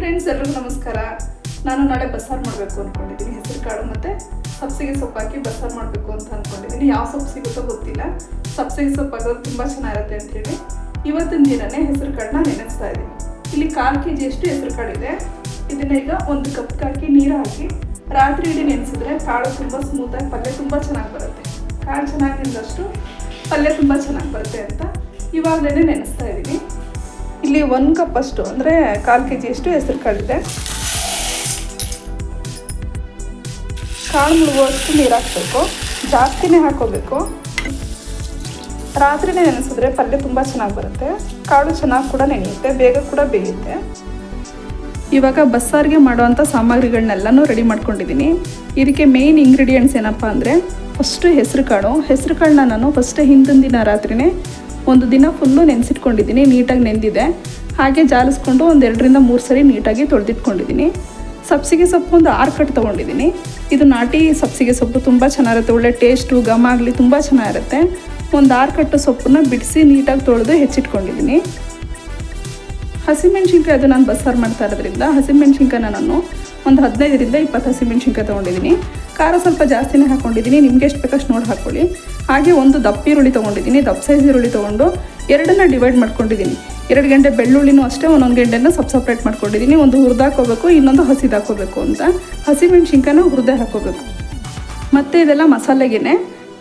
Friends ಎಲ್ಲರೂ ನಮಸ್ಕಾರ. ನಾನು ನಾಳೆ ಬಸ್ಸಾರು ಮಾಡಬೇಕು ಅಂದ್ಕೊಂಡಿದ್ದೀನಿ ಹೆಸರು ಕಾಳು ಮತ್ತು ಸಬ್ಸಿಗೆ ಸೊಪ್ಪು ಹಾಕಿ ಬಸ್ಸಾರು ಮಾಡಬೇಕು ಅಂತ ಅಂದ್ಕೊಂಡಿದ್ದೀನಿ ಯಾವ ಸೊಪ್ಪು ಸಿಗುತ್ತೋ ಗೊತ್ತಿಲ್ಲ. ಸಬ್ಸಿಗೆ ಸೊಪ್ಪು ಹಾಕೋದು ತುಂಬ ಚೆನ್ನಾಗಿರುತ್ತೆ ಅಂತೇಳಿ ಇವತ್ತಿನ ದಿನನೇ ಹೆಸರು ಕಾಳನ್ನ ನೆನೆಸ್ತಾ ಇದ್ದೀನಿ ಇಲ್ಲಿ ಕಾಲು ಕೆ ಜಿಯಷ್ಟು ಹೆಸರು ಕಾಳಿದೆ ಇದನ್ನ ಈಗ ಒಂದು ಕಪ್ ಹಾಕಿ ನೀರು ಹಾಕಿ ರಾತ್ರಿ ಇಡೀ ನೆನೆಸಿದ್ರೆ ಕಾಳು ತುಂಬ ಸ್ಮೂತಾಗಿ ಪಲ್ಯ ತುಂಬ ಚೆನ್ನಾಗಿ ಬರುತ್ತೆ. ಕಾಳು ಚೆನ್ನಾಗಿ ನಿಂದಷ್ಟು ಪಲ್ಯ ತುಂಬ ಚೆನ್ನಾಗಿ ಬರುತ್ತೆ ಅಂತ ಇವಾಗಲೇ ನೆನೆಸ್ತಾ ಇದ್ದೀನಿ ಇಲ್ಲಿ ಒಂದು ಕಪ್ ಅಷ್ಟು, ಅಂದರೆ ಕಾಲು ಕೆ ಜಿಯಷ್ಟು ಹೆಸರು ಕಾಳಿದೆ. ಕಾಳು ಮುಳುಗುವಷ್ಟು ನೀರು ಹಾಕಬೇಕು. ಜಾಸ್ತಿನೇ ಹಾಕೋಬೇಕು. ರಾತ್ರಿನೇ ನೆನೆಸಿದ್ರೆ ಪಲ್ಯ ತುಂಬ ಚೆನ್ನಾಗಿ ಬರುತ್ತೆ. ಕಾಳು ಚೆನ್ನಾಗಿ ಕೂಡ ನೆನೆಯುತ್ತೆ, ಬೇಗ ಕೂಡ ಬೇಯುತ್ತೆ. ಇವಾಗ ಬಸ್ಸಾರಿಗೆ ಮಾಡುವಂಥ ಸಾಮಗ್ರಿಗಳನ್ನೆಲ್ಲನೂ ರೆಡಿ ಮಾಡ್ಕೊಂಡಿದ್ದೀನಿ ಇದಕ್ಕೆ ಮೇಯ್ನ್ ಇಂಗ್ರೀಡಿಯೆಂಟ್ಸ್ ಏನಪ್ಪ ಅಂದರೆ ಫಸ್ಟು ಹೆಸರು ಕಾಳು. ಹೆಸರು ಕಾಳನ್ನ ನಾನು ಫಸ್ಟ್ ಹಿಂದಿನ ದಿನ ರಾತ್ರಿನೇ ಒಂದು ದಿನ ಫುಲ್ಲು ನೆನೆಸಿಟ್ಕೊಂಡಿದ್ದೀನಿ, ನೀಟಾಗಿ ನೆಂದಿದೆ. ಹಾಗೆ ಜಾಲಿಸ್ಕೊಂಡು ಒಂದು ಎರಡರಿಂದ ಮೂರು ಸರಿ ನೀಟಾಗಿ ತೊಳೆದಿಟ್ಕೊಂಡಿದ್ದೀನಿ. ಸಬ್ಸಿಗೆ ಸೊಪ್ಪು ಒಂದು ಆರು ಕಟ್ ತೊಗೊಂಡಿದ್ದೀನಿ. ಇದು ನಾಟಿ ಸಬ್ಸಿಗೆ ಸೊಪ್ಪು ತುಂಬ ಚೆನ್ನಾಗಿರುತ್ತೆ, ಒಳ್ಳೆ ಟೇಸ್ಟು ಘಮ ಆಗಲಿ ತುಂಬ ಚೆನ್ನಾಗಿರುತ್ತೆ. ಒಂದು ಆರು ಕಟ್ಟು ಸೊಪ್ಪನ್ನ ಬಿಡಿಸಿ ನೀಟಾಗಿ ತೊಳೆದು ಹೆಚ್ಚಿಟ್ಕೊಂಡಿದ್ದೀನಿ. ಹಸಿಮೆಣ್ಸಿನ್ಕಾಯಿ ಅದು ನಾನು ಬಸ್ಸಾರು ಮಾಡ್ತಾ ಇರೋದ್ರಿಂದ, ಹಸಿಮೆಣ್ಸಿನ್ಕಾಯಿನ ನಾನು ಒಂದು ಹದಿನೈದರಿಂದ ಇಪ್ಪತ್ತು ಹಸಿಮೆಣ್ಸಿನ್ಕಾಯಿ ತೊಗೊಂಡಿದ್ದೀನಿ. ಖಾರ ಸ್ವಲ್ಪ ಜಾಸ್ತಿನೇ ಹಾಕ್ಕೊಂಡಿದ್ದೀನಿ ನಿಮ್ಗೆ ಎಷ್ಟು ಬೇಕಷ್ಟು ನೋಡಿ ಹಾಕ್ಕೊಳ್ಳಿ ಹಾಗೆ ಒಂದು ದಪ್ಪ ಈರುಳ್ಳಿ ತೊಗೊಂಡಿದ್ದೀನಿ. ದಪ್ಪ ಸೈಜ್ ಈರುಳ್ಳಿ ತೊಗೊಂಡು ಎರಡನ್ನ ಡಿವೈಡ್ ಮಾಡ್ಕೊಂಡಿದ್ದೀನಿ. ಎರಡು ಗಂಟೆ ಬೆಳ್ಳುಳ್ಳಿನೂ ಅಷ್ಟೇ, ಒಂದೊಂದು ಗಂಟೆನ ಸಬ್ ಸಪ್ರೇಟ್ ಮಾಡ್ಕೊಂಡಿದ್ದೀನಿ. ಒಂದು ಹುರಿದಾಕೋಬೇಕು ಇನ್ನೊಂದು ಹಸಿದಾಕೋಬೇಕು ಅಂತ. ಹಸಿಮೆಣ್ಸಿನ್ಕಾಯಿನ ಹುರಿದೇ ಹಾಕೋಬೇಕು ಮತ್ತು ಇದೆಲ್ಲ ಮಸಾಲೆಗೆ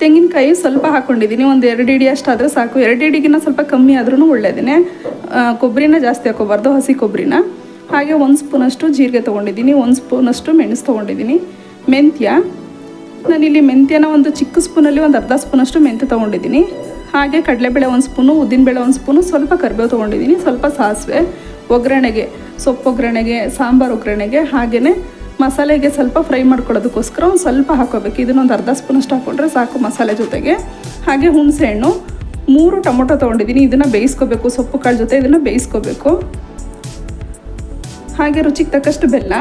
ತೆಂಗಿನಕಾಯಿ ಸ್ವಲ್ಪ ಹಾಕ್ಕೊಂಡಿದ್ದೀನಿ ಒಂದು ಎರಡು ಇಡಿ ಅಷ್ಟಾದರೆ ಸಾಕು. ಎರಡು ಇಡಿಗಿನ ಸ್ವಲ್ಪ ಕಮ್ಮಿ ಆದ್ರೂ ಒಳ್ಳೆಯದೇ ಕೊಬ್ಬರಿನ ಜಾಸ್ತಿ ಹಾಕೋಬಾರ್ದು ಹಸಿ ಕೊಬ್ಬರಿನ ಹಾಗೆ ಒಂದು ಸ್ಪೂನಷ್ಟು ಜೀರಿಗೆ ತೊಗೊಂಡಿದ್ದೀನಿ. ಒಂದು ಸ್ಪೂನಷ್ಟು ಮೆಣಸು ತೊಗೊಂಡಿದ್ದೀನಿ. ಮೆಂತ್ಯ. ನಾನಿಲ್ಲಿ ಮೆಂತ್ಯನ ಒಂದು ಚಿಕ್ಕ ಸ್ಪೂನಲ್ಲಿ ಒಂದು ಅರ್ಧ ಸ್ಪೂನಷ್ಟು ಮೆಂತ್ಯ ತೊಗೊಂಡಿದ್ದೀನಿ. ಹಾಗೆ ಕಡಲೆಬೇಳೆ ಒಂದು ಸ್ಪೂನು ಉದ್ದಿನಬೇಳೆ ಒಂದು ಸ್ಪೂನು, ಸ್ವಲ್ಪ ಕರಿಬೇವು ತೊಗೊಂಡಿದ್ದೀನಿ. ಸ್ವಲ್ಪ ಸಾಸಿವೆ, ಒಗ್ಗರಣೆಗೆ, ಸೊಪ್ಪು ಒಗ್ಗರಣೆಗೆ, ಸಾಂಬಾರು ಒಗ್ಗರಣೆಗೆ, ಹಾಗೆಯೇ ಮಸಾಲೆಗೆ ಸ್ವಲ್ಪ ಫ್ರೈ ಮಾಡ್ಕೊಳ್ಳೋದಕ್ಕೋಸ್ಕರ ಒಂದು ಸ್ವಲ್ಪ ಹಾಕೋಬೇಕು ಇದನ್ನೊಂದು ಅರ್ಧ ಸ್ಪೂನಷ್ಟು ಹಾಕ್ಕೊಂಡ್ರೆ ಸಾಕು ಮಸಾಲೆ ಜೊತೆಗೆ. ಹಾಗೆ ಹುಣಸೆ ಹಣ್ಣು, ಮೂರು ಟೊಮೊಟೊ ತೊಗೊಂಡಿದ್ದೀನಿ. ಇದನ್ನು ಬೇಯಿಸ್ಕೋಬೇಕು. ಸೊಪ್ಪು ಕಾಳು ಜೊತೆ ಇದನ್ನು ಬೇಯಿಸ್ಕೋಬೇಕು. ಹಾಗೆ ರುಚಿಗೆ ತಕ್ಕಷ್ಟು ಬೆಲ್ಲ.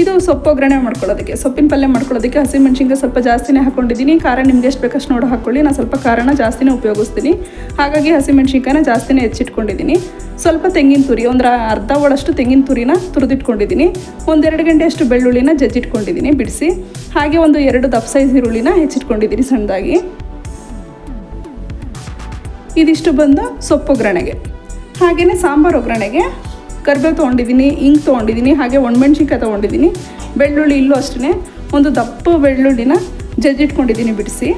ಇದು ಸೊಪ್ಪು ಒಗ್ಗರಣೆ ಮಾಡ್ಕೊಳ್ಳೋದಕ್ಕೆ, ಸೊಪ್ಪಿನ ಪಲ್ಯ ಮಾಡ್ಕೊಳ್ಳೋದಕ್ಕೆ ಹಸಿಮೆಣ್ಸಿನ್ಕಾಯಿ ಸ್ವಲ್ಪ ಜಾಸ್ತಿನೇ ಹಾಕ್ಕೊಂಡಿದ್ದೀನಿ. ಖಾರ ನಿಮ್ಗೆ ಎಷ್ಟು ಬೇಕಷ್ಟು ನೋಡಿ ಹಾಕ್ಕೊಳ್ಳಿ. ನಾನು ಸ್ವಲ್ಪ ಖಾರನ ಜಾಸ್ತಿನೇ ಉಪಯೋಗಿಸ್ತೀನಿ. ಹಾಗಾಗಿ ಹಸಿಮೆಣ್ಸಿನ್ಕಾಯನ್ನ ಜಾಸ್ತಿನೇ ಹೆಚ್ಚಿಟ್ಕೊಂಡಿದ್ದೀನಿ. ಸ್ವಲ್ಪ ತೆಂಗಿನ ತುರಿ, ಒಂದರ ಅರ್ಧ ಒಳಷ್ಟು ತೆಂಗಿನ ತುರಿನ ತುರಿದಿಟ್ಕೊಂಡಿದ್ದೀನಿ. ಒಂದೆರಡು ಗಂಟೆಯಷ್ಟು ಬೆಳ್ಳುಳ್ಳಿನ ಜಜ್ಜಿಟ್ಕೊಂಡಿದ್ದೀನಿ, ಬಿಡಿಸಿ. ಹಾಗೆ ಒಂದು ಎರಡು ದಪ್ಪ ಸೈಜ್ ಈರುಳ್ಳಿನ ಹೆಚ್ಚಿಟ್ಕೊಂಡಿದ್ದೀನಿ ಸಣ್ಣದಾಗಿ. ಇದಿಷ್ಟು ಬಂದು ಸೊಪ್ಪು ಒಗ್ಗರಣೆಗೆ. ಹಾಗೆಯೇ ಸಾಂಬಾರು ಒಗ್ಗರಣೆಗೆ ಕರಿಬೇವು ತೊಗೊಂಡಿದ್ದೀನಿ ಇಂಗ್ ತೊಗೊಂಡಿದ್ದೀನಿ, ಹಾಗೆ ಒಣಮೆಣ್ಸಿನ್ಕಾಯಿ ತೊಗೊಂಡಿದ್ದೀನಿ. ಬೆಳ್ಳುಳ್ಳಿ ಇಲ್ಲೂ ಅಷ್ಟೇ ಒಂದು ದಪ್ಪ ಬೆಳ್ಳುಳ್ಳಿನ ಜಜ್ಜಿಟ್ಕೊಂಡಿದ್ದೀನಿ ಬಿಡಿಸಿ.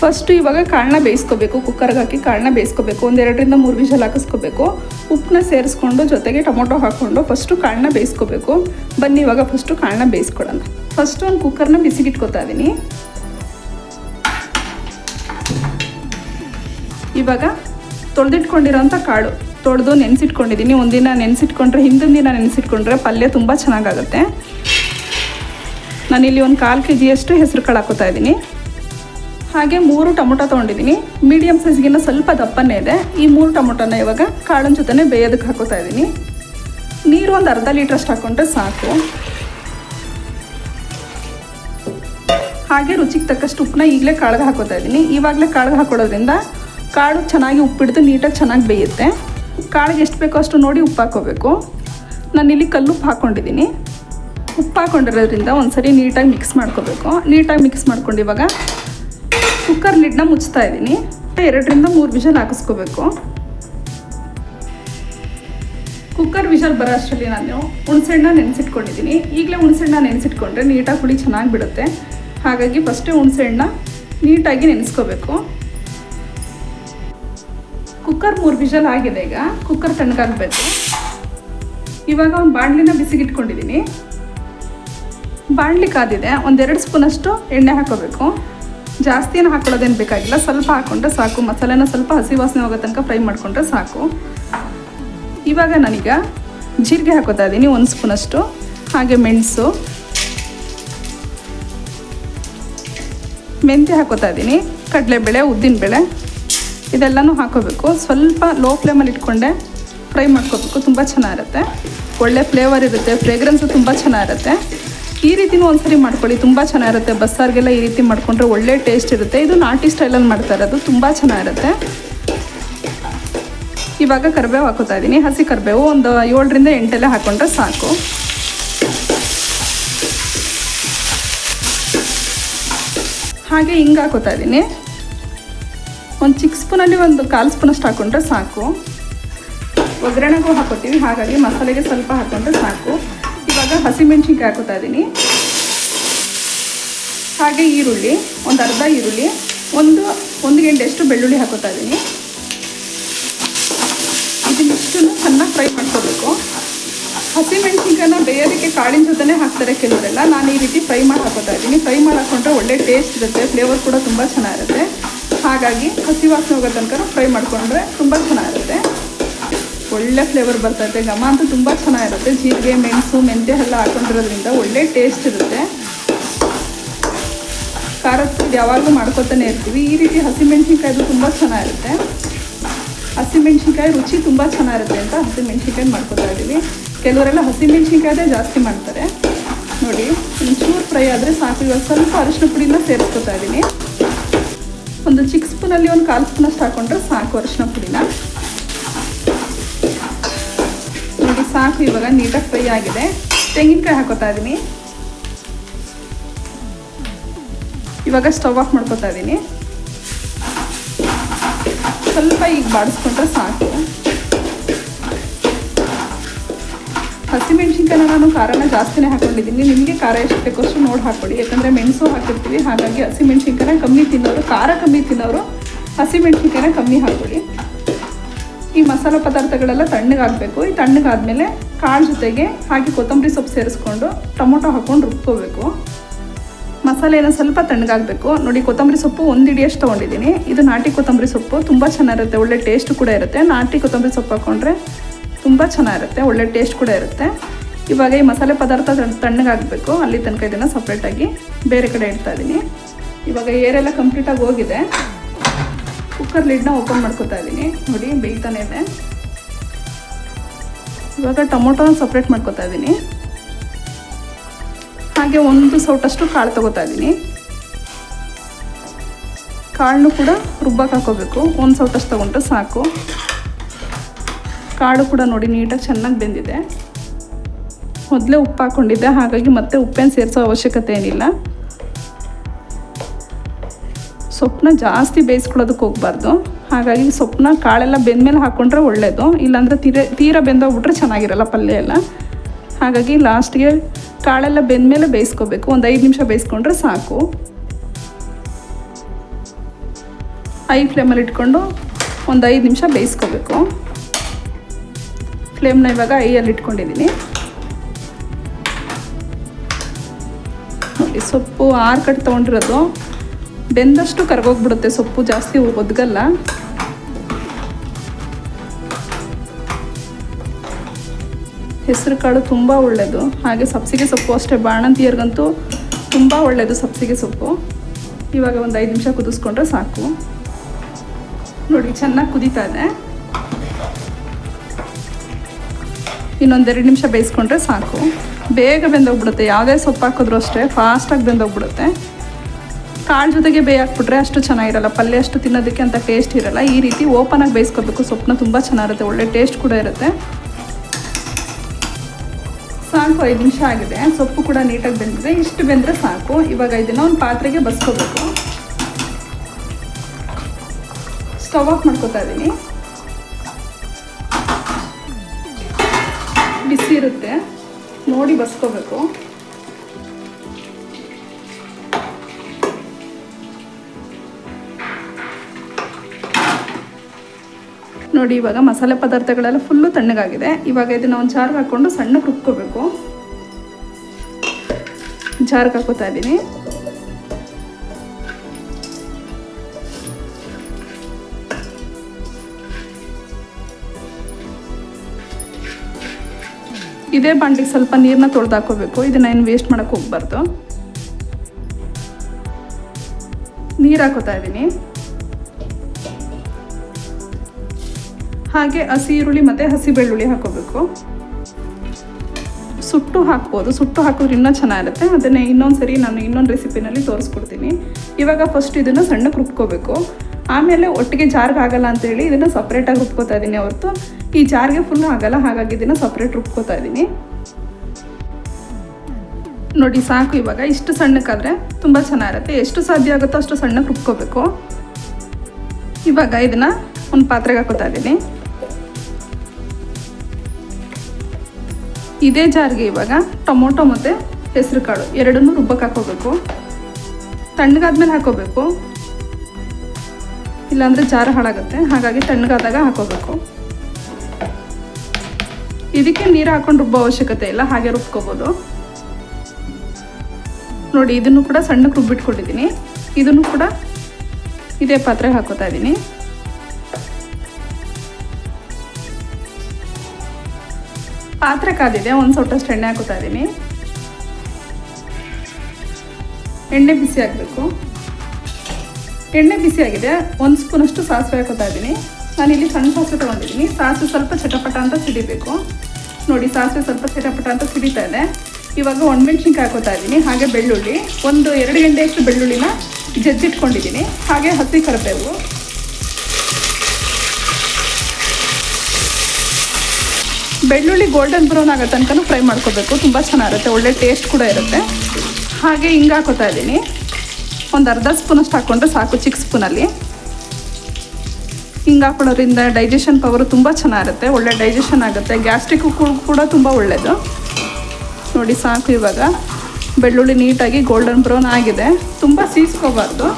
ಫಸ್ಟು ಇವಾಗ ಕಾಳನ್ನ ಬೇಯಿಸ್ಕೋಬೇಕು ಕುಕ್ಕರ್ಗೆ ಹಾಕಿ ಕಾಳನ್ನ ಬೇಯಿಸ್ಕೋಬೇಕು, ಒಂದು ಎರಡರಿಂದ ಮೂರು ವಿಷಲ್ ಹಾಕಿಸ್ಕೋಬೇಕು. ಉಪ್ಪನ್ನ ಸೇರಿಸ್ಕೊಂಡು ಜೊತೆಗೆ ಟೊಮೊಟೊ ಹಾಕ್ಕೊಂಡು ಫಸ್ಟು ಕಾಳನ್ನ ಬೇಯಿಸ್ಕೋಬೇಕು. ಬನ್ನಿ ಇವಾಗ ಫಸ್ಟು ಕಾಳನ್ನ ಬೇಯಿಸ್ಕೊಡೋಣ ಫಸ್ಟು ಒಂದು ಕುಕ್ಕರ್ನ ಬಿಸಿಗಿಟ್ಕೊತಾ ಇದ್ದೀನಿ ಇವಾಗ ತೊಳೆದಿಟ್ಕೊಂಡಿರೋಂಥ ಕಾಳು. ತೊಳೆದು ನೆನೆಸಿಟ್ಕೊಂಡಿದ್ದೀನಿ ಒಂದಿನ ನೆನೆಸಿಟ್ಕೊಂಡ್ರೆ, ಹಿಂದಿನ ದಿನ ನೆನೆಸಿಟ್ಕೊಂಡ್ರೆ ಪಲ್ಯ ತುಂಬ ಚೆನ್ನಾಗಾಗುತ್ತೆ. ನಾನಿಲ್ಲಿ ಒಂದು ಕಾಲು ಕೆ ಜಿಯಷ್ಟು ಹೆಸರು ಕಾಳು ಹಾಕೋತಾ ಇದ್ದೀನಿ. ಹಾಗೆ ಮೂರು ಟೊಮೊಟೊ ತೊಗೊಂಡಿದ್ದೀನಿ ಮೀಡಿಯಮ್ ಸೈಜ್ಗಿನ್ನ ಸ್ವಲ್ಪ ದಪ್ಪನೇ ಇದೆ. ಈ ಮೂರು ಟೊಮೊಟೊನ ಇವಾಗ ಕಾಳಿನ ಜೊತೆ ಬೇಯೋದಕ್ಕೆ ಹಾಕೋತಾ ಇದ್ದೀನಿ. ನೀರು ಒಂದು ಅರ್ಧ ಲೀಟ್ರಷ್ಟು ಹಾಕ್ಕೊಂಡ್ರೆ ಸಾಕು. ಹಾಗೆ ರುಚಿಗೆ ತಕ್ಕಷ್ಟು ಉಪ್ಪನ್ನ ಈಗಲೇ ಕಾಳಿಗೆ ಹಾಕೋತಾ ಇದ್ದೀನಿ. ಇವಾಗಲೇ ಕಾಳಿಗೆ ಹಾಕೊಳ್ಳೋದ್ರಿಂದ ಕಾಳು ಚೆನ್ನಾಗಿ ಉಪ್ಪಿಡ್ದು ನೀಟಾಗಿ ಚೆನ್ನಾಗಿ ಬೇಯುತ್ತೆ. ಕಾಳಿಗೆ ಎಷ್ಟು ಬೇಕೋ ಅಷ್ಟು ನೋಡಿ ಉಪ್ಪು ಹಾಕೋಬೇಕು. ಕಲ್ಲು ಕಲ್ಲುಪ್ಪು ಹಾಕ್ಕೊಂಡಿದ್ದೀನಿ ಉಪ್ಪು ಹಾಕ್ಕೊಂಡಿರೋದ್ರಿಂದ ಒಂದ್ಸರಿ ನೀಟಾಗಿ ಮಿಕ್ಸ್ ಮಾಡ್ಕೋಬೇಕು. ನೀಟಾಗಿ ಮಿಕ್ಸ್ ಮಾಡ್ಕೊಂಡು ಇವಾಗ ಕುಕ್ಕರ್ ಲಿಡ್ನ ಮುಚ್ತಾ ಇದ್ದೀನಿ. ಎರಡರಿಂದ ಮೂರು ವಿಷಲ್ ಹಾಕಿಸ್ಕೋಬೇಕು. ಕುಕ್ಕರ್ ವಿಷಲ್ ಬರೋ ಅಷ್ಟರಲ್ಲಿ ನಾನು ಹುಣಸೆಣ್ಣ ನೆನೆಸಿಟ್ಕೊಂಡಿದ್ದೀನಿ. ಈಗಲೇ ಹುಣಸೆಣ್ಣ ನೆನೆಸಿಟ್ಕೊಂಡ್ರೆ ನೀಟಾಗಿ ಹುಳಿ ಚೆನ್ನಾಗಿ ಬಿಡುತ್ತೆ. ಹಾಗಾಗಿ ಫಸ್ಟೇ ಹುಣಸೆಣ್ಣ ನೀಟಾಗಿ ನೆನೆಸ್ಕೋಬೇಕು. ಕುಕ್ಕರ್ ಮೂರು ವಿಷಲ್ ಆಗಿದೆ ಈಗ. ಕುಕ್ಕರ್ ತಣ್ಣಗಾಗಬೇಕು ಇವಾಗ ಒಂದು ಬಾಣಲಿನ ಬಿಸಿಗಿಟ್ಕೊಂಡಿದ್ದೀನಿ ಬಾಣಲಿ ಕಾದಿದೆ. ಒಂದೆರಡು ಸ್ಪೂನಷ್ಟು ಎಣ್ಣೆ ಹಾಕೋಬೇಕು. ಜಾಸ್ತಿ ಏನು ಹಾಕೊಳ್ಳೋದೇನು ಬೇಕಾಗಿಲ್ಲ. ಸ್ವಲ್ಪ ಹಾಕ್ಕೊಂಡ್ರೆ ಸಾಕು. ಮಸಾಲೆನ ಸ್ವಲ್ಪ ಹಸಿ ವಾಸನೆ ಹೋಗೋ ತನಕ ಫ್ರೈ ಮಾಡಿಕೊಂಡ್ರೆ ಸಾಕು. ಇವಾಗ ನಾನೀಗ ಜೀರಿಗೆ ಹಾಕೋತಾ ಇದ್ದೀನಿ ಒಂದು ಸ್ಪೂನಷ್ಟು. ಹಾಗೆ ಮೆಣಸು. ಮೆಂತ್ಯ ಹಾಕೋತಾ ಇದ್ದೀನಿ ಕಡಲೆಬೇಳೆ, ಉದ್ದಿನಬೇಳೆ. ಇದೆಲ್ಲನೂ ಹಾಕೋಬೇಕು. ಸ್ವಲ್ಪ ಲೋ ಫ್ಲೇಮಲ್ಲಿ ಇಟ್ಕೊಂಡೆ ಫ್ರೈ ಮಾಡ್ಕೋಬೇಕು. ತುಂಬ ಚೆನ್ನಾಗಿರುತ್ತೆ. ಒಳ್ಳೆ ಫ್ಲೇವರ್ ಇರುತ್ತೆ. ಫ್ರೇಗ್ರೆನ್ಸು ತುಂಬ ಚೆನ್ನಾಗಿರುತ್ತೆ. ಈ ರೀತಿನೂ ಒಂದ್ಸರಿ ಮಾಡ್ಕೊಳ್ಳಿ. ತುಂಬ ಚೆನ್ನಾಗಿರುತ್ತೆ. ಬಸ್ಸಾರಿಗೆಲ್ಲ ಈ ರೀತಿ ಮಾಡಿಕೊಂಡ್ರೆ ಒಳ್ಳೆ ಟೇಸ್ಟ್ ಇರುತ್ತೆ. ಇದು ನಾಟಿ ಸ್ಟೈಲಲ್ಲಿ ಮಾಡ್ತಾ ಇರೋದು. ತುಂಬ ಚೆನ್ನಾಗಿರುತ್ತೆ. ಇವಾಗ ಕರಿಬೇವು ಹಾಕೋತಾ ಇದ್ದೀನಿ. ಹಸಿ ಕರಿಬೇವು ಒಂದು ಏಳರಿಂದ ಎಂಟೆಲ್ಲ ಹಾಕೊಂಡ್ರೆ ಸಾಕು. ಹಾಗೆ ಹಿಂಗೆ ಹಾಕೋತಾ ಇದ್ದೀನಿ. ಒಂದು ಚಿಕ್ಕ ಸ್ಪೂನಲ್ಲಿ ಒಂದು ಕಾಲು ಸ್ಪೂನಷ್ಟು ಹಾಕೊಂಡ್ರೆ ಸಾಕು. ಒಗ್ಗರಣೆಗೂ ಹಾಕೋತೀವಿ, ಹಾಗಾಗಿ ಮಸಾಲೆಗೆ ಸ್ವಲ್ಪ ಹಾಕೊಂಡ್ರೆ ಸಾಕು. ಇವಾಗ ಹಸಿಮೆಣ್ಸಿನ್ಕಾಯಿ ಹಾಕೋತಾ ಇದ್ದೀನಿ. ಹಾಗೆ ಈರುಳ್ಳಿ, ಒಂದು ಅರ್ಧ ಈರುಳ್ಳಿ, ಒಂದು ಒಂದು ಗಂಟೆಯಷ್ಟು ಬೆಳ್ಳುಳ್ಳಿ ಹಾಕೋತಾ ಇದ್ದೀನಿ. ಇದನ್ನಿಷ್ಟು ಚೆನ್ನಾಗಿ ಫ್ರೈ ಮಾಡ್ಕೋಬೇಕು. ಹಸಿಮೆಣ್ಸಿನ್ಕಾಯನ್ನ ಬೇಯೋದಕ್ಕೆ ಕಾಳಿನ ಜೊತೆನೇ ಹಾಕ್ತಾರೆ ಕೆಲವರೆಲ್ಲ. ನಾನು ಈ ರೀತಿ ಫ್ರೈ ಮಾಡಿ ಹಾಕೋತಾ ಇದ್ದೀನಿ. ಫ್ರೈ ಮಾಡಿ ಹಾಕೊಂಡ್ರೆ ಒಳ್ಳೆ ಟೇಸ್ಟ್ ಇರುತ್ತೆ, ಫ್ಲೇವರ್ ಕೂಡ ತುಂಬ ಚೆನ್ನಾಗಿರುತ್ತೆ. ಹಾಗಾಗಿ ಹಸಿ ವಾಸನೆ ಹೋಗೋ ತನಕ ಫ್ರೈ ಮಾಡಿಕೊಂಡ್ರೆ ತುಂಬ ಚೆನ್ನಾಗಿರುತ್ತೆ. ಒಳ್ಳೆ ಫ್ಲೇವರ್ ಬರ್ತೈತೆ. ಘಮ ಅಂತೂ ತುಂಬ ಚೆನ್ನಾಗಿರುತ್ತೆ. ಜೀರಿಗೆ, ಮೆಣಸು, ಮೆಂತ್ಯ ಎಲ್ಲ ಹಾಕೊಂಡಿರೋದ್ರಿಂದ ಒಳ್ಳೆ ಟೇಸ್ಟ್ ಇರುತ್ತೆ. ಖಾರದ ಪುಡಿ ಯಾವಾಗಲೂ ಮಾಡ್ಕೊತಾನೆ ಇರ್ತೀವಿ. ಈ ರೀತಿ ಹಸಿಮೆಣ್ಸಿನ್ಕಾಯ್ದು ತುಂಬ ಚೆನ್ನಾಗಿರುತ್ತೆ. ಹಸಿಮೆಣ್ಸಿನ್ಕಾಯಿ ರುಚಿ ತುಂಬ ಚೆನ್ನಾಗಿರುತ್ತೆ ಅಂತ ಹಸಿಮೆಣ್ಸಿನ್ಕಾಯಿ ಮಾಡ್ಕೊತಾ ಇದ್ದೀವಿ. ಕೆಲವರೆಲ್ಲ ಹಸಿಮೆಣ್ಸಿನ್ಕಾಯ್ದೇ ಜಾಸ್ತಿ ಮಾಡ್ತಾರೆ. ನೋಡಿ, ಒಂಚೂರು ಫ್ರೈ ಆದರೆ ಸಾಕು. ಇವಾಗ ಸ್ವಲ್ಪ ಅರಿಶಿನ ಪುಡಿನ ಸೇರಿಸ್ಕೊತಾ ಇದ್ದೀನಿ. ಒಂದು ಚಿಕ್ಕ ಸ್ಪೂನಲ್ಲಿ ಒಂದು ಕಾಲು ಸ್ಪೂನಷ್ಟು ಹಾಕೊಂಡ್ರೆ ಸಾಕು ಅರಿಶಿನ ಪುಡಿನ. ನೋಡಿ, ಸಾಕು ಇವಾಗ, ನೀಟಾಗಿ ಫ್ರೈ ಆಗಿದೆ. ತೆಂಗಿನಕಾಯಿ ಹಾಕೋತಾ ಇದ್ದೀನಿ ಇವಾಗ ಸ್ಟವ್ ಆಫ್ ಮಾಡ್ಕೋತಾ ಇದ್ದೀನಿ ಸ್ವಲ್ಪ ಈಗ ಬಾಡಿಸ್ಕೊಂಡ್ರೆ ಸಾಕು. ಹಸಿಮೆಣ್ಸಿನ್ಕಾಯಿನ ನಾನು ಖಾರನ ಜಾಸ್ತಿನೇ ಹಾಕೊಂಡಿದ್ದೀನಿ. ನಿಮಗೆ ಖಾರ ಎಷ್ಟು ಬೇಕು ಅಷ್ಟು ನೋಡಿ ಹಾಕ್ಕೊಡಿ. ಯಾಕಂದರೆ ಮೆಣಸು ಹಾಕಿರ್ತೀವಿ, ಹಾಗಾಗಿ ಹಸಿಮೆಣ್ಸಿನ್ಕಾಯಿನ ಕಮ್ಮಿ ತಿನ್ನೋರು, ಖಾರ ಕಮ್ಮಿ ತಿನ್ನೋರು ಹಸಿಮೆಣ್ಸಿನ್ಕಾಯಿನ ಕಮ್ಮಿ ಹಾಕ್ಕೊಡಿ. ಈ ಮಸಾಲೆ ಪದಾರ್ಥಗಳೆಲ್ಲ ತಣ್ಣಗಾಗಬೇಕು ಈ ತಣ್ಣಗಾದಮೇಲೆ ಕಾಳು ಜೊತೆಗೆ ಹಾಕಿ ಕೊತ್ತಂಬರಿ ಸೊಪ್ಪು ಸೇರಿಸ್ಕೊಂಡು ಟೊಮೊಟೊ ಹಾಕ್ಕೊಂಡು ರುಬ್ಕೋಬೇಕು. ಮಸಾಲೆನ ಸ್ವಲ್ಪ ತಣ್ಣಗಾಗಬೇಕು ನೋಡಿ, ಕೊತ್ತಂಬರಿ ಸೊಪ್ಪು ಒಂದು ಹಿಡಿಯಷ್ಟು ತೊಗೊಂಡಿದ್ದೀನಿ. ಇದು ನಾಟಿ ಕೊತ್ತಂಬರಿ ಸೊಪ್ಪು. ತುಂಬ ಚೆನ್ನಾಗಿರುತ್ತೆ. ಒಳ್ಳೆ ಟೇಸ್ಟು ಕೂಡ ಇರುತ್ತೆ. ನಾಟಿ ಕೊತ್ತಂಬರಿ ಸೊಪ್ಪು ಹಾಕ್ಕೊಂಡ್ರೆ ತುಂಬ ಚೆನ್ನಾಗಿರುತ್ತೆ, ಒಳ್ಳೆ ಟೇಸ್ಟ್ ಕೂಡ ಇರುತ್ತೆ. ಇವಾಗ ಈ ಮಸಾಲೆ ಪದಾರ್ಥ ತಣ್ಣ- ತಣ್ಣಗಾಗಬೇಕು. ಅಲ್ಲಿ ತನಕ ಇದನ್ನು ಸಪ್ರೇಟಾಗಿ ಬೇರೆ ಕಡೆ ಇಡ್ತಾ ಇದ್ದೀನಿ ಇವಾಗ ಏರೆಲ್ಲ ಕಂಪ್ಲೀಟಾಗಿ ಹೋಗಿದೆ. ಕುಕ್ಕರ್ ಲಿಡ್ನ ಓಪನ್ ಮಾಡ್ಕೊತಾ ಇದ್ದೀನಿ ನೋಡಿ ಬೇಯ್ತಾನೆ ಇದೆ. ಇವಾಗ ಟೊಮೊಟೊನ ಸಪ್ರೇಟ್ ಮಾಡ್ಕೊತಾ ಇದ್ದೀನಿ ಹಾಗೆ ಒಂದು ಸೌಟಷ್ಟು ಕಾಳು ತಗೋತಾ ಇದ್ದೀನಿ ಕಾಳನ್ನು ಕೂಡ ರುಬ್ಬಕ್ಕೆ ಹಾಕೋಬೇಕು ಒಂದು ಸೌಟಷ್ಟು ತೊಗೊಂಡ್ರೆ ಸಾಕು. ಕಾಳು ಕೂಡ ನೋಡಿ ನೀಟಾಗಿ ಚೆನ್ನಾಗಿ ಬೆಂದಿದೆ. ಮೊದಲೇ ಉಪ್ಪು ಹಾಕ್ಕೊಂಡಿದ್ದೆ ಹಾಗಾಗಿ ಮತ್ತೆ ಉಪ್ಪೇನು ಸೇರಿಸೋ ಅವಶ್ಯಕತೆ ಏನಿಲ್ಲ. ಸೊಪ್ಪನ್ನ ಜಾಸ್ತಿ ಬೇಯಿಸ್ಕೊಳ್ಳೋದಕ್ಕೆ ಹೋಗ್ಬಾರ್ದು. ಹಾಗಾಗಿ ಸೊಪ್ಪನ್ನ ಕಾಳೆಲ್ಲ ಬೆಂದ್ಮೇಲೆ ಹಾಕ್ಕೊಂಡ್ರೆ ಒಳ್ಳೆಯದು ಇಲ್ಲಾಂದರೆ ತೀರ ತೀರ ಬೆಂದೋಗ್ಬಿಟ್ರೆ ಚೆನ್ನಾಗಿರಲ್ಲ ಪಲ್ಯ ಎಲ್ಲ. ಹಾಗಾಗಿ ಲಾಸ್ಟ್ಗೆ ಕಾಳೆಲ್ಲ ಬೆಂದಮೇಲೆ ಬೇಯಿಸ್ಕೋಬೇಕು. ಒಂದು ಐದು ನಿಮಿಷ ಬೇಯಿಸ್ಕೊಂಡ್ರೆ ಸಾಕು. ಐ ಫ್ಲೇಮಲ್ಲಿ ಇಟ್ಕೊಂಡು ಒಂದು ಐದು ನಿಮಿಷ ಬೇಯಿಸ್ಕೋಬೇಕು. ಫ್ಲೇಮ್ನ ಇವಾಗ ಐಯಲ್ಲಿ ಇಟ್ಕೊಂಡಿದ್ದೀನಿ. ನೋಡಿ, ಸೊಪ್ಪು ಆರು ಕಟ್ ತೊಗೊಂಡಿರೋದು. ಬೆಂದಷ್ಟು ಕರ್ಗೋಗ್ಬಿಡುತ್ತೆ ಸೊಪ್ಪು, ಜಾಸ್ತಿ ಒದಗಲ್ಲ. ಹೆಸರು ಕಾಳು ತುಂಬ ಒಳ್ಳೆಯದು ಹಾಗೆ ಸಬ್ಸಿಗೆ ಸೊಪ್ಪು ಅಷ್ಟೇ. ಬಾಣಂತಿಯರ್ಗಂತೂ ತುಂಬ ಒಳ್ಳೆಯದು ಸಬ್ಸಿಗೆ ಸೊಪ್ಪು. ಇವಾಗ ಒಂದು ಐದು ನಿಮಿಷ ಕುದಿಸ್ಕೊಂಡ್ರೆ ಸಾಕು. ನೋಡಿ, ಚೆನ್ನಾಗಿ ಕುದೀತಾ ಇದೆ. ಇನ್ನೊಂದೆರಡು ನಿಮಿಷ ಬೇಯಿಸ್ಕೊಂಡ್ರೆ ಸಾಕು. ಬೇಗ ಬೆಂದೋಗ್ಬಿಡುತ್ತೆ. ಯಾವುದೇ ಸೊಪ್ಪು ಹಾಕಿದ್ರು ಅಷ್ಟೇ ಫಾಸ್ಟಾಗಿ ಬೆಂದೋಗ್ಬಿಡುತ್ತೆ. ಕಾಳು ಜೊತೆಗೆ ಬೇಯಾಕ್ಬಿಟ್ರೆ ಅಷ್ಟು ಚೆನ್ನಾಗಿರಲ್ಲ. ಪಲ್ಯ ಅಷ್ಟು ತಿನ್ನೋದಕ್ಕೆ ಅಂತ ಟೇಸ್ಟ್ ಇರಲ್ಲ. ಈ ರೀತಿ ಓಪನಾಗಿ ಬೇಯಿಸ್ಕೋಬೇಕು. ಸೊಪ್ಪನ್ನ ತುಂಬ ಚೆನ್ನಾಗಿರುತ್ತೆ. ಒಳ್ಳೆ ಟೇಸ್ಟ್ ಕೂಡ ಇರುತ್ತೆ. ಸಾಕು, ಐದು ನಿಮಿಷ ಆಗಿದೆ. ಸೊಪ್ಪು ಕೂಡ ನೀಟಾಗಿ ಬೆಂದಿದೆ. ಇಷ್ಟು ಬೆಂದರೆ ಸಾಕು. ಇವಾಗ ಇದನ್ನು ಒಂದು ಪಾತ್ರೆಗೆ ಬಸ್ಕೋಬೇಕು. ಸ್ಟವ್ ಆಫ್ ಮಾಡ್ಕೋತಾ ಇದ್ದೀನಿ ನೋಡಿ ಬಸ್ಕೋಬೇಕು ನೋಡಿ, ಇವಾಗ ಮಸಾಲೆ ಪದಾರ್ಥಗಳೆಲ್ಲ ಫುಲ್ಲು ತಣ್ಣಗಾಗಿದೆ. ಇವಾಗ ಇದನ್ನ ಒಂದು ಜಾರ್ಗೆ ಹಾಕ್ಕೊಂಡು ಸಣ್ಣಗೆ ರುಬ್ಕೋಬೇಕು. ಜಾರ್ಗೆ ಹಾಕೋತಾ ಇದ್ದೀನಿ. ಇದೇ ಬಾಂಡಿಗೆ ಸ್ವಲ್ಪ ನೀರನ್ನ ತೊಳೆದು ಹಾಕೋಬೇಕು ಇದನ್ನ ಏನು ವೇಸ್ಟ್ ಮಾಡೋಕೆ ಹೋಗ್ಬಾರ್ದು. ನೀರು ಹಾಕೋತಾ ಇದ್ದೀನಿ. ಹಾಗೆ ಹಸಿ ಈರುಳ್ಳಿ ಮತ್ತು ಹಸಿ ಬೆಳ್ಳುಳ್ಳಿ ಹಾಕೋಬೇಕು. ಸುಟ್ಟು ಹಾಕ್ಬೋದು. ಸುಟ್ಟು ಹಾಕಿದ್ರೆ ಇನ್ನೂ ಚೆನ್ನಾಗಿರುತ್ತೆ. ಅದನ್ನೇ ಇನ್ನೊಂದು ಸರಿ ನಾನು ಇನ್ನೊಂದು ರೆಸಿಪಿನಲ್ಲಿ ತೋರಿಸ್ಕೊಡ್ತೀನಿ. ಇವಾಗ ಫಸ್ಟ್ ಇದನ್ನು ಸಣ್ಣಕ್ಕೆ ರುಬ್ಕೋಬೇಕು. ಆಮೇಲೆ ಒಟ್ಟಿಗೆ ಜಾರ್ಗೆ ಆಗಲ್ಲ ಅಂತೇಳಿ ಇದನ್ನು ಸಪ್ರೇಟಾಗಿ ರುಬ್ಕೋತಾ ಇದ್ದೀನಿ ಹೊರತು. ಈ ಜಾರ್ಗೆ ಫುಲ್ ಆಗಲ್ಲ, ಹಾಗಾಗಿ ಇದನ್ನು ಸಪ್ರೇಟ್ ರುಬ್ಕೋತಾ ಇದ್ದೀನಿ ನೋಡಿ ಸಾಕು ಇವಾಗ, ಇಷ್ಟು ಸಣ್ಣಕ್ಕಾದರೆ ತುಂಬ ಚೆನ್ನಾಗಿರುತ್ತೆ. ಎಷ್ಟು ಸಾಧ್ಯ ಆಗುತ್ತೋ ಅಷ್ಟು ಸಣ್ಣಕ್ಕೆ ರುಬ್ಕೋಬೇಕು. ಇವಾಗ ಇದನ್ನು ಒಂದು ಪಾತ್ರೆಗೆ ಹಾಕೋತಾ ಇದ್ದೀನಿ ಇದೇ ಜಾರ್ಗೆ ಇವಾಗ ಟೊಮೊಟೊ ಮತ್ತು ಹೆಸರು ಕಾಳು ಎರಡನ್ನೂ ರುಬ್ಬಕ್ಕೆ ಹಾಕೋಬೇಕು ತಣ್ಣಗಾದ್ಮೇಲೆ ಹಾಕೋಬೇಕು ಇಲ್ಲಾಂದರೆ ಜಾರ ಹಾಳಾಗುತ್ತೆ. ಹಾಗಾಗಿ ತಣ್ಣಗಾದಾಗ ಹಾಕೋಬೇಕು. ಇದಕ್ಕೆ ನೀರು ಹಾಕೊಂಡು ರುಬ್ಬೋ ಅವಶ್ಯಕತೆ ಇಲ್ಲ, ಹಾಗೆ ರುಬ್ಕೋಬೋದು. ನೋಡಿ, ಇದನ್ನು ಕೂಡ ಸಣ್ಣಕ್ಕೆ ರುಬ್ಬಿಟ್ಕೊಂಡಿದ್ದೀನಿ. ಇದನ್ನು ಕೂಡ ಇದೇ ಪಾತ್ರೆಗೆ ಹಾಕೋತಾ ಇದ್ದೀನಿ. ಪಾತ್ರೆ ಕಾದಿದೆ, ಒಂದು ಸೊಟ್ಟಷ್ಟು ಎಣ್ಣೆ ಹಾಕೋತಾ ಇದ್ದೀನಿ. ಎಣ್ಣೆ ಬಿಸಿ ಆಗಬೇಕು. ಎಣ್ಣೆ ಬಿಸಿ ಆಗಿದೆ. ಒಂದು ಸ್ಪೂನಷ್ಟು ಸಾಸಿವೆ ಹಾಕೋತಾ ಇದ್ದೀನಿ. ಇಲ್ಲಿ ಸಣ್ಣ ಸಾಸಿವೆ ತೊಗೊಂಡಿದ್ದೀನಿ. ಸಾಸಿವೆ ಸ್ವಲ್ಪ ಚಟಪಟ ಅಂತ ಸಿಡಿಬೇಕು. ನೋಡಿ, ಸಾಸಿವೆ ಸ್ವಲ್ಪ ಚಟಪಟ ಅಂತ ಸಿಡಿತಾ ಇದೆ. ಇವಾಗ ಒಣಮೆಣ್ಸಿನ್ಕಾಯಿ ಹಾಕೋತಾ ಇದ್ದೀನಿ, ಹಾಗೆ ಬೆಳ್ಳುಳ್ಳಿ. ಒಂದು ಎರಡು ಗಂಟೆಯಷ್ಟು ಬೆಳ್ಳುಳ್ಳಿನ ಜಜ್ಜಿಟ್ಕೊಂಡಿದ್ದೀನಿ. ಹಾಗೆ ಹಸಿ ಕರಿಬೇವು. ಬೆಳ್ಳುಳ್ಳಿ ಗೋಲ್ಡನ್ ಬ್ರೌನ್ ಆಗೋ ತನಕ ಫ್ರೈ ಮಾಡ್ಕೋಬೇಕು. ತುಂಬ ಚೆನ್ನಾಗಿರುತ್ತೆ, ಒಳ್ಳೆ ಟೇಸ್ಟ್ ಕೂಡ ಇರುತ್ತೆ. ಹಾಗೆ ಹಿಂಗೆ ಹಾಕೋತಾ ಇದ್ದೀನಿ. ಒಂದು ಅರ್ಧ ಸ್ಪೂನಷ್ಟು ಹಾಕ್ಕೊಂಡ್ರೆ ಸಾಕು ಚಿಕ್ಕ ಸ್ಪೂನಲ್ಲಿ. ಹಿಂಗೆ ಹಾಕೊಳ್ಳೋದ್ರಿಂದ ಡೈಜೆಷನ್ ಪವರು ತುಂಬ ಚೆನ್ನಾಗಿರುತ್ತೆ, ಒಳ್ಳೆ ಡೈಜೆಷನ್ ಆಗುತ್ತೆ. ಗ್ಯಾಸ್ಟ್ರಿಕ್ಕು ಕೂಡ ತುಂಬ ಒಳ್ಳೆಯದು ನೋಡಿ ಸಾಕು ಇವಾಗ. ಬೆಳ್ಳುಳ್ಳಿ ನೀಟಾಗಿ ಗೋಲ್ಡನ್ ಬ್ರೌನ್ ಆಗಿದೆ. ತುಂಬ ಸೀಸ್ಕೋಬಾರ್ದು.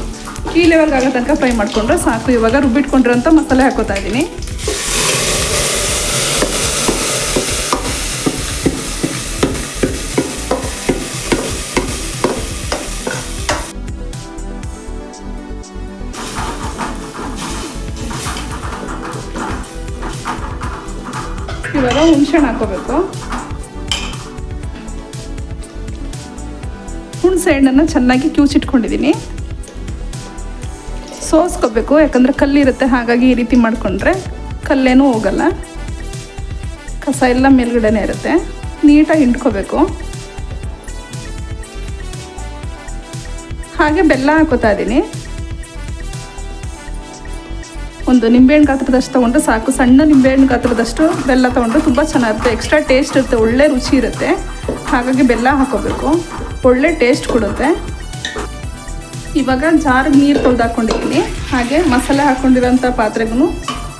ಈ ಲೆವೆಲ್ಗೆ ಆಗೋ ತನಕ ಫ್ರೈ ಮಾಡಿಕೊಂಡ್ರೆ ಸಾಕು. ಇವಾಗ ರುಬ್ಬಿಟ್ಕೊಂಡಿರೋಂಥ ಮಸಾಲೆ ಹಾಕೋತಾ ಇದ್ದೀನಿ. ಹುಣಸೆಹಣ್ಣು ಹಾಕೋಬೇಕು ಹುಣಸೆ ಹಣ್ಣನ್ನು ಚೆನ್ನಾಗಿ ಕ್ಯೂಚಿಟ್ಕೊಂಡಿದ್ದೀನಿ ಸೋಸ್ಕೋಬೇಕು, ಯಾಕಂದರೆ ಕಲ್ಲಿರುತ್ತೆ ಹಾಗಾಗಿ ಈ ರೀತಿ ಮಾಡಿಕೊಂಡ್ರೆ ಕಲ್ಲೇನೂ ಹೋಗಲ್ಲ. ಕಸ ಎಲ್ಲ ಮೇಲ್ಗಡೆನೇ ಇರುತ್ತೆ. ನೀಟಾಗಿ ಹಿಂಡ್ಕೋಬೇಕು. ಹಾಗೆ ಬೆಲ್ಲ ಹಾಕೋತಾ ಇದ್ದೀನಿ. ಒಂದು ನಿಂಬೆಹಣ್ಣು ಗಾತ್ರದಷ್ಟು ತೊಗೊಂಡ್ರೆ ಸಾಕು. ಸಣ್ಣ ನಿಂಬೆಹಣ್ಣು ಗಾತ್ರದಷ್ಟು ಬೆಲ್ಲ ತೊಗೊಂಡ್ರೆ ತುಂಬ ಚೆನ್ನಾಗಿರುತ್ತೆ. ಎಕ್ಸ್ಟ್ರಾ ಟೇಸ್ಟ್ ಇರುತ್ತೆ, ಒಳ್ಳೆ ರುಚಿ ಇರುತ್ತೆ. ಹಾಗಾಗಿ ಬೆಲ್ಲ ಹಾಕೋಬೇಕು. ಒಳ್ಳೆ ಟೇಸ್ಟ್ ಕೊಡುತ್ತೆ. ಇವಾಗ ಜಾರಿಗೆ ನೀರು ತೊಳೆದು ಹಾಕ್ಕೊಂಡಿದ್ದೀನಿ ಹಾಗೆ ಮಸಾಲೆ ಹಾಕ್ಕೊಂಡಿರೋಂಥ ಪಾತ್ರೆಗೂ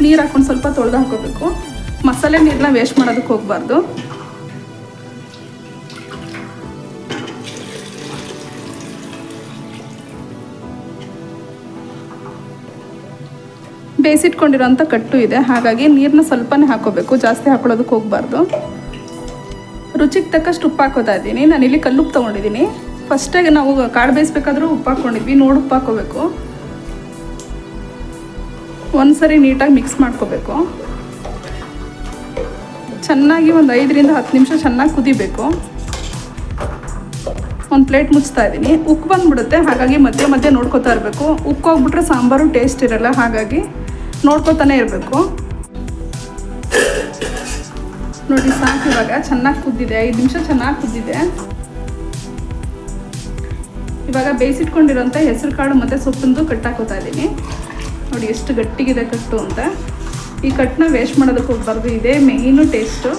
ನೀರು ಹಾಕ್ಕೊಂಡು ಸ್ವಲ್ಪ ತೊಳೆದು ಹಾಕೋಬೇಕು. ಮಸಾಲೆ ನೀರನ್ನ ವೇಸ್ಟ್ ಮಾಡೋದಕ್ಕೆ ಹೋಗಬಾರ್ದು. ಬೇಯಿಸಿಟ್ಕೊಂಡಿರೋಂಥ ಕಟ್ಟು ಇದೆ. ಹಾಗಾಗಿ ನೀರನ್ನ ಸ್ವಲ್ಪನೇ ಹಾಕೋಬೇಕು. ಜಾಸ್ತಿ ಹಾಕೊಳ್ಳೋದಕ್ಕೆ ಹೋಗಬಾರ್ದು. ರುಚಿಗೆ ತಕ್ಕಷ್ಟು ಉಪ್ಪು ಹಾಕೋತಾ ಇದ್ದೀನಿ. ನಾನಿಲ್ಲಿ ಕಲ್ಲುಪ್ಪು ತೊಗೊಂಡಿದ್ದೀನಿ. ಫಸ್ಟಾಗಿ ನಾವು ಕಾಳು ಬೇಯಿಸ್ಬೇಕಾದ್ರೂ ಉಪ್ಪು ಹಾಕ್ಕೊಂಡಿದ್ವಿ ನೋಡಿ ಉಪ್ಪು ಹಾಕೋಬೇಕು. ಒಂದ್ಸರಿ ನೀಟಾಗಿ ಮಿಕ್ಸ್ ಮಾಡ್ಕೋಬೇಕು. ಚೆನ್ನಾಗಿ ಒಂದು ಐದರಿಂದ ಹತ್ತು ನಿಮಿಷ ಚೆನ್ನಾಗಿ ಕುದಿಬೇಕು. ಒಂದು ಪ್ಲೇಟ್ ಮುಚ್ತಾ ಇದ್ದೀನಿ. ಉಕ್ಕು ಬಂದ್ಬಿಡುತ್ತೆ. ಹಾಗಾಗಿ ಮಧ್ಯೆ ಮಧ್ಯೆ ನೋಡ್ಕೊತಾ ಇರಬೇಕು. ಉಕ್ಕೋಗ್ಬಿಟ್ರೆ ಸಾಂಬಾರು ಟೇಸ್ಟ್ ಇರಲ್ಲ. ಹಾಗಾಗಿ ನೋಡ್ಕೊತಾನೆ ಇರಬೇಕು. ನೋಡಿ, ಸಾಕು ಇವಾಗ. ಚೆನ್ನಾಗಿ ಕುದ್ದಿದೆ. ಐದು ನಿಮಿಷ ಚೆನ್ನಾಗಿ ಕುದ್ದಿದೆ. ಇವಾಗ ಬೇಯಿಸಿಟ್ಕೊಂಡಿರೋಂಥ ಹೆಸರು ಕಾಳು ಮತ್ತು ಸೊಪ್ಪಂದು ಕಟ್ಟಾಕೋತಾ ಇದ್ದೀನಿ. ನೋಡಿ, ಎಷ್ಟು ಗಟ್ಟಿಗಿದೆ ಕಟ್ಟು ಅಂತ. ಈ ಕಟ್ಟನ್ನ ವೇಸ್ಟ್ ಮಾಡೋದಕ್ಕೆ ಹೋಗ್ಬಾರ್ದು. ಇದೇ ಮೇಯ್ನು ಟೇಸ್ಟು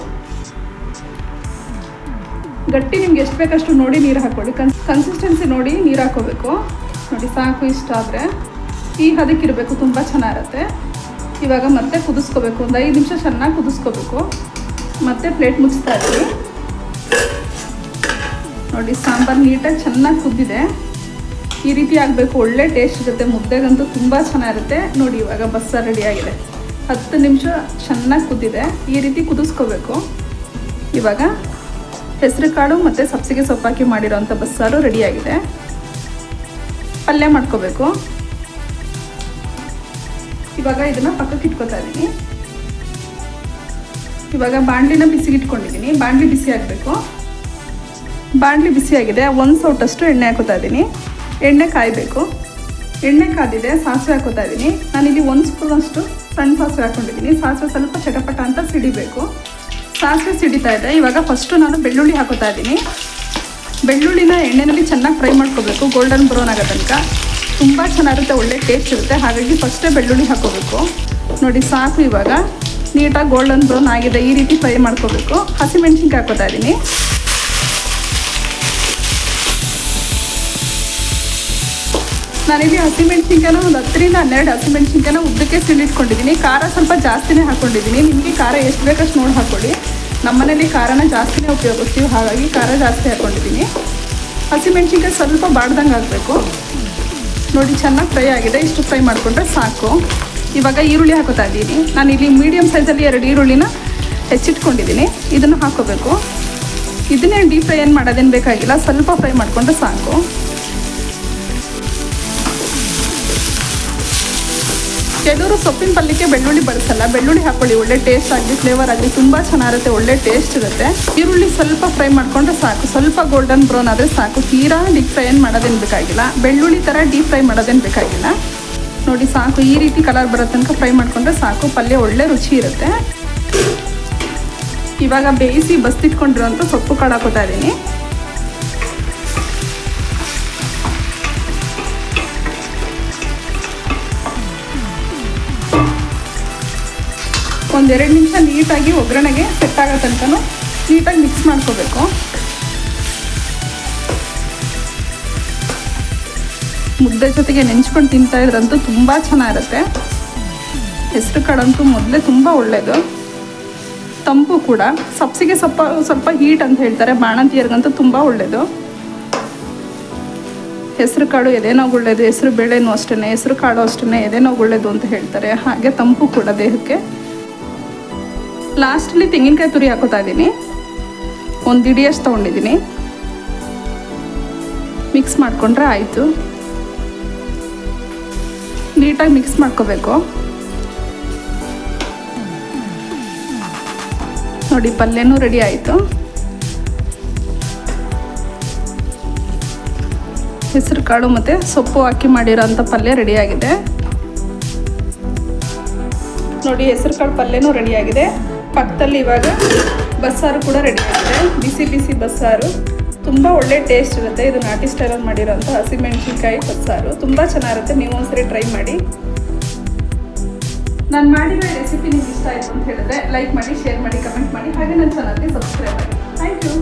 ಗಟ್ಟಿ ನಿಮ್ಗೆ ಎಷ್ಟು ಬೇಕಷ್ಟು ನೋಡಿ ನೀರು ಹಾಕ್ಕೊಳ್ಳಿ ಕನ್ ಕನ್ಸಿಸ್ಟೆನ್ಸಿ ನೋಡಿ ನೀರು ಹಾಕೋಬೇಕು. ನೋಡಿ, ಸಾಕು ಇಷ್ಟ ಆದರೆ. ಈ ಹದಕ್ಕಿರಬೇಕು ತುಂಬ ಚೆನ್ನಾಗಿರುತ್ತೆ. ಇವಾಗ ಮತ್ತೆ ಕುದಿಸ್ಕೋಬೇಕು, ಒಂದು ಐದು ನಿಮಿಷ ಚೆನ್ನಾಗಿ ಕುದಿಸ್ಕೋಬೇಕು. ಮತ್ತೆ ಪ್ಲೇಟ್ ಮುಚ್ತಾ ಇದ್ದೀವಿ ನೋಡಿ, ಸಾಂಬಾರು ನೀಟಾಗಿ ಚೆನ್ನಾಗಿ ಕುದ್ದಿದೆ. ಈ ರೀತಿ ಆಗಬೇಕು, ಒಳ್ಳೆ ಟೇಸ್ಟ್ ಇರುತ್ತೆ. ಮುದ್ದೆಗಂತೂ ತುಂಬ ಚೆನ್ನಾಗಿರುತ್ತೆ. ನೋಡಿ, ಇವಾಗ ಬಸ್ಸಾರು ರೆಡಿಯಾಗಿದೆ ಹತ್ತು ನಿಮಿಷ ಚೆನ್ನಾಗಿ ಕುದ್ದಿದೆ. ಈ ರೀತಿ ಕುದಿಸ್ಕೋಬೇಕು. ಇವಾಗ ಹೆಸರು ಕಾಳು ಮತ್ತು ಸಬ್ಸಿಗೆ ಸೊಪ್ಪಾಕಿ ಮಾಡಿರೋಂಥ ಬಸ್ಸಾರು ರೆಡಿಯಾಗಿದೆ ಪಲ್ಯ ಮಾಡ್ಕೋಬೇಕು. ಇವಾಗ ಇದನ್ನು ಪಕ್ಕಕ್ಕೆ ಇಟ್ಕೊತಾ ಇದ್ದೀನಿ. ಇವಾಗ ಬಾಣಲಿನ ಬಿಸಿಗಿಟ್ಕೊಂಡಿದ್ದೀನಿ ಬಾಣಲಿ ಬಿಸಿ ಆಗಬೇಕು. ಬಾಣಲಿ ಬಿಸಿಯಾಗಿದೆ ಒಂದು ಸೌಟಷ್ಟು ಎಣ್ಣೆ ಹಾಕೋತಾ ಇದ್ದೀನಿ. ಎಣ್ಣೆ ಕಾಯಬೇಕು. ಎಣ್ಣೆ ಕಾದಿದೆ ಸಾಸಿವೆ ಹಾಕೋತಾ ಇದ್ದೀನಿ. ನಾನಿಲ್ಲಿ ಒಂದು ಸ್ಪೂನಷ್ಟು ಸಣ್ಣ ಸಾಸಿವೆ ಹಾಕೊಂಡಿದ್ದೀನಿ. ಸಾಸಿವೆ ಸ್ವಲ್ಪ ಚಟಪಟ ಅಂತ ಸಿಡಿಬೇಕು. ಸಾಸಿವೆ ಸಿಡಿತಾ ಇದೆ ಇವಾಗ ಫಸ್ಟು ನಾನು ಬೆಳ್ಳುಳ್ಳಿ ಹಾಕೋತಾ ಇದ್ದೀನಿ. ಬೆಳ್ಳುಳ್ಳಿನ ಎಣ್ಣೆನಲ್ಲಿ ಚೆನ್ನಾಗಿ ಫ್ರೈ ಮಾಡ್ಕೋಬೇಕು. ಗೋಲ್ಡನ್ ಬ್ರೌನ್ ಆಗೋ ತನಕ. ತುಂಬ ಚೆನ್ನಾಗಿರುತ್ತೆ, ಒಳ್ಳೆ ಟೇಸ್ಟ್ ಇರುತ್ತೆ. ಹಾಗಾಗಿ ಫಸ್ಟೇ ಬೆಳ್ಳುಳ್ಳಿ ಹಾಕೋಬೇಕು. ನೋಡಿ, ಸಾಕು ಇವಾಗ. ನೀಟಾಗಿ ಗೋಲ್ಡನ್ ಬ್ರೌನ್ ಆಗಿದೆ. ಈ ರೀತಿ ಫ್ರೈ ಮಾಡ್ಕೋಬೇಕು. ಹಸಿಮೆಣ್ಸಿನ್ಕಾಯಿ ಹಾಕೋತಾ ಇದ್ದೀನಿ ನಾನಿಲ್ಲಿ ಹಸಿಮೆಣ್ಸಿನ್ಕಾಯಿನ ಒಂದು ಹತ್ತರಿಂದ ಹನ್ನೆರಡು ಹಸಿಮೆಣ್ಸಿನ್ಕಾಯಿನ ಉದ್ದಕ್ಕೆ ಸಿಡಿಟ್ಕೊಂಡಿದ್ದೀನಿ ಖಾರ ಸ್ವಲ್ಪ ಜಾಸ್ತಿನೇ ಹಾಕ್ಕೊಂಡಿದ್ದೀನಿ ನಿಮಗೆ ಖಾರ ಎಷ್ಟು ಬೇಕಷ್ಟು ನೋಡಿ ಹಾಕ್ಕೊಳ್ಳಿ ನಮ್ಮನೇಲಿ ಖಾರನ ಜಾಸ್ತಿನೇ ಉಪಯೋಗಿಸ್ತೀವಿ. ಹಾಗಾಗಿ ಖಾರ ಜಾಸ್ತಿ ಹಾಕ್ಕೊಂಡಿದ್ದೀನಿ ಹಸಿಮೆಣ್ಸಿನ್ಕಾಯಿ ಸ್ವಲ್ಪ ಬಾಡ್ದಂಗೆ ಆಗಬೇಕು ನೋಡಿ, ಚೆನ್ನಾಗಿ ಫ್ರೈ ಆಗಿದೆ. ಇಷ್ಟು ಫ್ರೈ ಮಾಡಿಕೊಂಡ್ರೆ ಸಾಕು. ಇವಾಗ ಈರುಳ್ಳಿ ಹಾಕೋತಾ ಇದ್ದೀನಿ. ನಾನು ಇಲ್ಲಿ ಮೀಡಿಯಮ್ ಸೈಜಲ್ಲಿ ಎರಡು ಈರುಳ್ಳಿನ ಹೆಚ್ಚಿಟ್ಕೊಂಡಿದ್ದೀನಿ. ಇದನ್ನು ಹಾಕೋಬೇಕು. ಇದನ್ನೇ ಡೀಪ್ ಫ್ರೈ ಏನು ಮಾಡೋದೇನು ಬೇಕಾಗಿಲ್ಲ. ಸ್ವಲ್ಪ ಫ್ರೈ ಮಾಡಿಕೊಂಡ್ರೆ ಸಾಕು. ಕೆಲವರು ಸೊಪ್ಪಿನ ಪಲ್ಯಕ್ಕೆ ಬೆಳ್ಳುಳ್ಳಿ ಬಳಸಲ್ಲ ಬೆಳ್ಳುಳ್ಳಿ ಹಾಕೊಳ್ಳಿ, ಒಳ್ಳೆ ಟೇಸ್ಟ್ ಆಗಲಿ ಫ್ಲೇವರ್ ಆಗಲಿ ತುಂಬ ಚೆನ್ನಾಗಿರುತ್ತೆ, ಒಳ್ಳೆ ಟೇಸ್ಟ್ ಇರುತ್ತೆ. ಈರುಳ್ಳಿ ಸ್ವಲ್ಪ ಫ್ರೈ ಮಾಡಿಕೊಂಡ್ರೆ ಸಾಕು, ಸ್ವಲ್ಪ ಗೋಲ್ಡನ್ ಬ್ರೌನ್ ಆದರೆ ಸಾಕು. ತೀರಾ ಡೀಪ್ ಫ್ರೈ ಏನು ಮಾಡೋದೇನು ಬೇಕಾಗಿಲ್ಲ. ಬೆಳ್ಳುಳ್ಳಿ ಥರ ಡೀಪ್ ಫ್ರೈ ಮಾಡೋದೇನು ಬೇಕಾಗಿಲ್ಲ. ನೋಡಿ ಸಾಕು, ಈ ರೀತಿ ಕಲರ್ ಬರೋ ತನಕ ಫ್ರೈ ಮಾಡಿಕೊಂಡ್ರೆ ಸಾಕು, ಪಲ್ಯ ಒಳ್ಳೆ ರುಚಿ ಇರುತ್ತೆ. ಇವಾಗ ಬೇಯಿಸಿ ಬಸ್ತಿಟ್ಕೊಂಡಿರೋಂಥ ಸೊಪ್ಪು ಕಾಳು ಹಾಕೋತಾ ಇದ್ದೀನಿ. ಒಂದೆರಡು ನಿಮಿಷ ನೀಟಾಗಿ ಒಗ್ಗರಣೆಗೆ ಸೆಟ್ ಆಗೋ ತನಕ ನೀಟಾಗಿ ಮಿಕ್ಸ್ ಮಾಡ್ಕೋಬೇಕು. ಮುದ್ದೆ ಜೊತೆಗೆ ನೆಂಚ್ಕೊಂಡು ತಿಂತಾ ಇದ್ರಂತೂ ತುಂಬ ಚೆನ್ನಾಗಿರುತ್ತೆ. ಹೆಸರು ಕಾಳಂತೂ ಮೊದಲೇ ತುಂಬ ಒಳ್ಳೆಯದು ತಂಪು ಕೂಡ, ಸಬ್ಸಿಗೆ ಸ್ವಲ್ಪ ಸ್ವಲ್ಪ ಹೀಟ್ ಅಂತ ಹೇಳ್ತಾರೆ, ಬಾಣಂತಿಯರಿಗಂತೂ ತುಂಬ ಒಳ್ಳೆಯದು ಹೆಸರು ಕಾಳು ಎದೆನೋವು ಒಳ್ಳೆಯದು ಹೆಸರು ಬೇಳೆನೂ ಅಷ್ಟೇ ಹೆಸರು ಕಾಳು ಅಷ್ಟೇ ಎದೆನೋವು ಒಳ್ಳೆಯದು ಅಂತ ಹೇಳ್ತಾರೆ. ಹಾಗೆ ತಂಪು ಕೂಡ ದೇಹಕ್ಕೆ. ಲಾಸ್ಟಲ್ಲಿ ತೆಂಗಿನಕಾಯಿ ತುರಿ ಹಾಕೋತಾ ಇದ್ದೀನಿ. ಒಂದು ಇಡಿಯಷ್ಟು ತೊಗೊಂಡಿದ್ದೀನಿ. ಮಿಕ್ಸ್ ಮಾಡಿಕೊಂಡ್ರೆ ಆಯಿತು. ನೀಟಾಗಿ ಮಿಕ್ಸ್ ಮಾಡ್ಕೋಬೇಕು. ನೋಡಿ, ಪಲ್ಯನೂ ರೆಡಿ ಆಯಿತು. ಹೆಸರು ಕಾಳು ಮತ್ತು ಸೊಪ್ಪು ಹಾಕಿ ಮಾಡಿರೋಂಥ ಪಲ್ಯ ರೆಡಿಯಾಗಿದೆ ನೋಡಿ, ಹೆಸರು ಕಾಳು ಪಲ್ಯನೂ ರೆಡಿಯಾಗಿದೆ ಪಕ್ಕದಲ್ಲಿ ಇವಾಗ ಬಸ್ಸಾರು ಕೂಡ ರೆಡಿ ಆಗಿದೆ. ಬಿಸಿ ಬಿಸಿ ಬಸ್ಸಾರು. ತುಂಬ ಒಳ್ಳೆ ಟೇಸ್ಟ್ ಇರುತ್ತೆ. ಇದು ನಾಟಿ ಸ್ಟೈಲಲ್ಲಿ ಮಾಡಿರೋಂಥ ಹಸಿಮೆಣಸಿನ್ಕಾಯಿ ಬಸ್ಸಾರು. ತುಂಬ ಚೆನ್ನಾಗಿರುತ್ತೆ. ನೀವು ಒಂದ್ಸರಿ ಟ್ರೈ ಮಾಡಿ. ನಾನು ಮಾಡಿರೋ ರೆಸಿಪಿ ನಿಮ್ಗೆ ಇಷ್ಟ ಆಯಿತು ಅಂತ ಹೇಳಿದ್ರೆ ಲೈಕ್ ಮಾಡಿ ಶೇರ್ ಮಾಡಿ ಕಮೆಂಟ್ ಮಾಡಿ. ಹಾಗೆ ನನ್ನ ಚಾನಲ್ಗೆ ಸಬ್ಸ್ಕ್ರೈಬ್ ಮಾಡಿ. Thank you